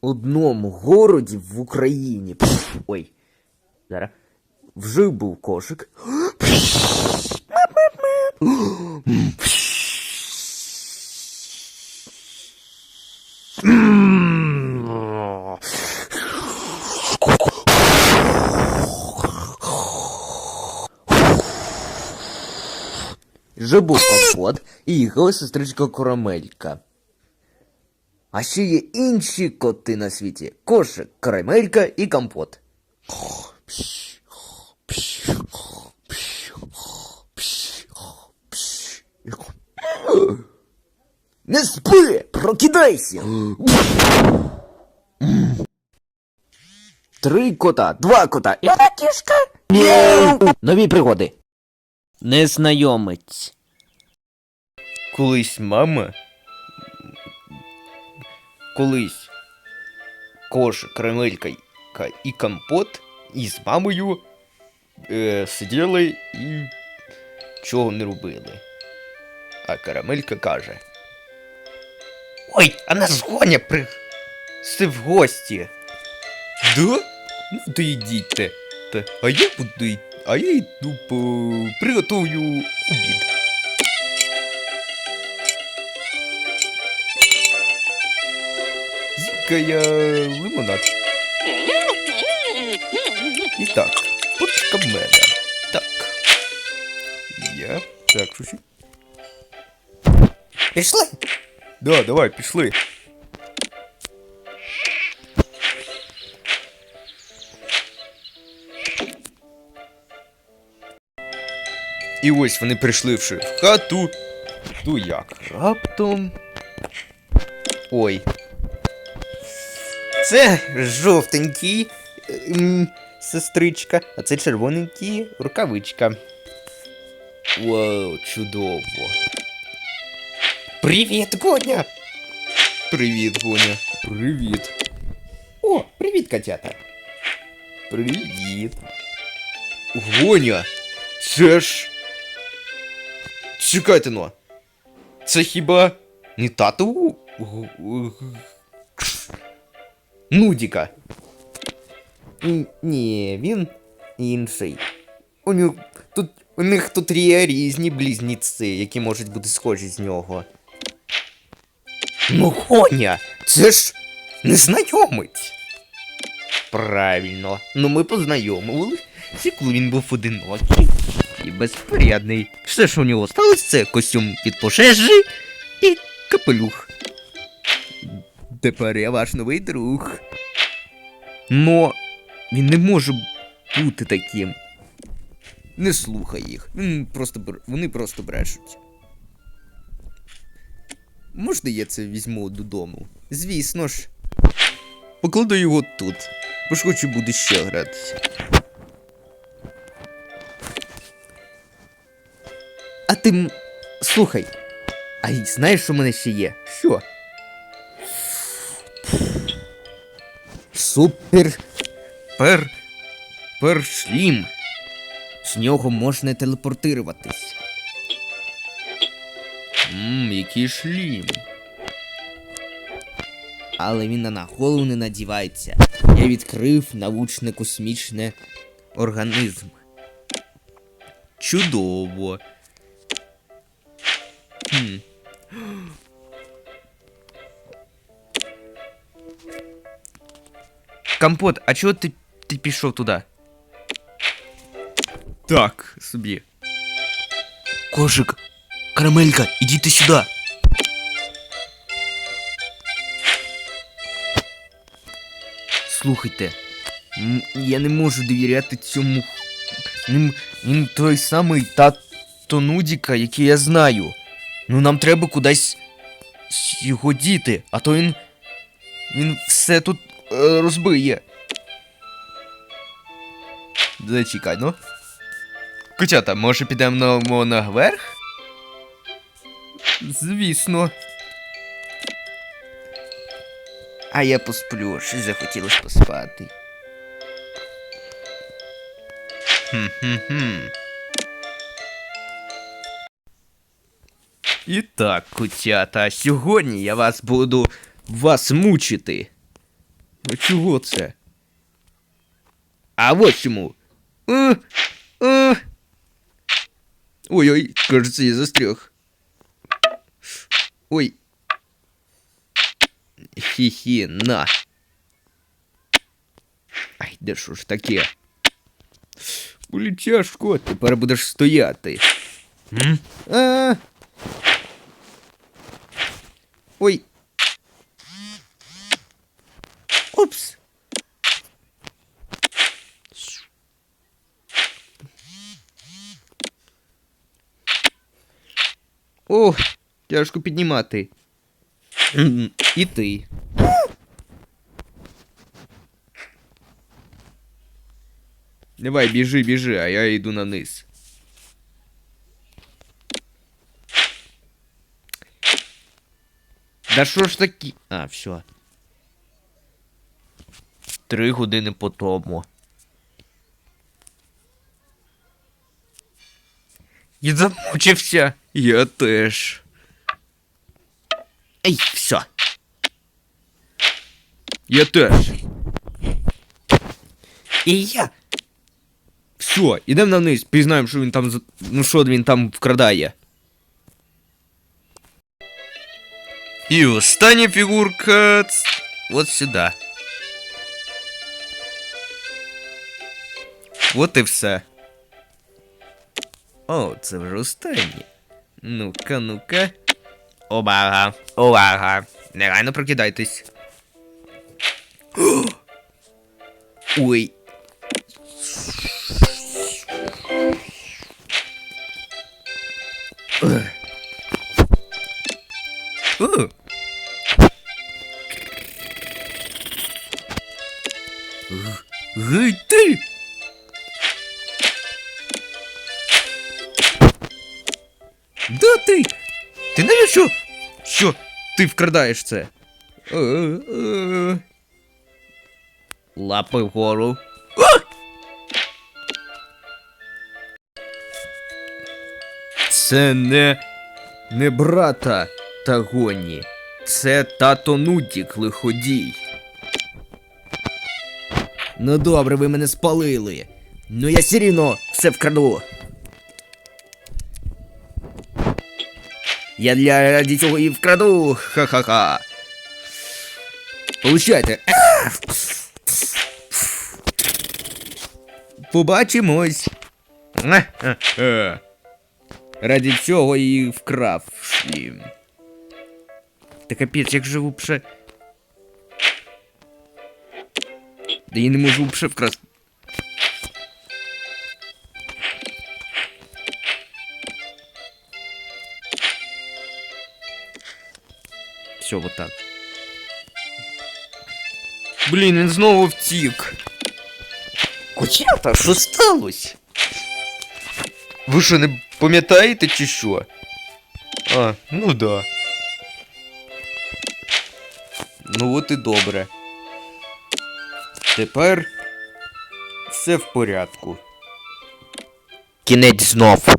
одному городі в Україні. Ой. Зараз. Вже був кошик. Вже був компот і їхала сестричка Коромелька. А ще є інші коти на світі: кошик, карамелька і компот. Не спи! Прокидайся! Три кота, два кота і одна кішка. Мяу! Нові пригоди. Незнайомець. Колись мама. Колись кошик, карамелька і компот із мамою е, сиділи і чого не робили. А карамелька каже. Ой, а нас гоня при... в гості. Да? Ну, то йдіть. а я буду а я йду по... приготую обід. Зінка лимонад. І так, почка в мене. Так. Я. Так, ще? Пішли? Да, давай, пішли. І ось вони прийшли в хату. Ту як? Раптом. Ой. Це жовтенький ем, сестричка, а це червоненький рукавичка. Вау, чудово. Привіт, Гоня! Привіт, Гоня. Привіт. О, привіт, котята. Привіт. Гоня! Це ж. Чекайте но. Це хіба не тато? Нудіка. Н- Ні, він інший. У нього тут. У них тут є різні близніці, які можуть бути схожі з нього. Ну, Гоня, це ж незнайомець. Правильно. Ну ми познайомили. коли він був одинокий і безпорядний. Все, що у нього сталося, це костюм від пожежі і капелюх. Тепер я ваш новий друг. Но він не може бути таким. Не слухай їх. Просто бр- Вони просто брешуть. Можна я це візьму додому? Звісно ж. Покладу його тут. Бо ж хочу буде ще гратися. А ти. Слухай. А знаєш, що в мене ще є? Що? Супер. Пер. Першлім. З нього можна телепортируватись. Ммм, який шлім. Але він на голову не надівається. Я відкрив научне космічне організм. Чудово. Хм. Компот, а чого ти, ти пішов туди? Так, собі. Кошик, карамелька, ідіть сюди. Слухайте, м, я не можу довіряти цьому. Ним, він той самий тато Нудіка, який я знаю. Ну нам треба кудись с- його діти, а то він. Він все тут е, розбиє. Зачекай, ну. Кучата, може підемо на, наверх? Звісно. А я посплю, що захотілося поспати. І так, кутята, сьогодні я вас буду вас мучити. Ну чого це? А вот чому. А, а. Ой-ой, кажется, я застряг. Ой. Хі-хі, на. Ай, де що ж таке? Блін, тяжко, тепер будеш стояти. М? А. Тяжко піднімати. І ти. Давай, біжи, біжи, а я йду на низ. Да що ж такі. А, все. Три години по тому. Я замучився. Я теж. Ей, все. Я теж. І я. Все, ідемо на вниз, пізнаємо, що він там. Ну що він там вкрадає. І остання фігурка. От сюди. От і все. О, це вже останнє. Ну-ка, ну-ка. Увага, увага. Негайно прокидайтесь. Ой. О. Гей, ти! Да ти! Ти навіщо? Що? Ти вкрадаєш це? Лапи вгору. Це не. не брата Тагоні. Це тато Нудік лиходій. Ну добре, ви мене спалили. Ну я все рівно все вкраду. Я для раді цього і вкраду. Ха-ха-ха. Получайте. Побачимось. Раді цього і вкрав шлім. Та капець, як же лупше. Да я не можу лупше вкрасти. Все, вот так. Блін, він знову втік. Кучата, що сталося? Ви що, не пам'ятаєте чи що? А, ну да. Ну от і добре. Тепер все в порядку. Кінець знов.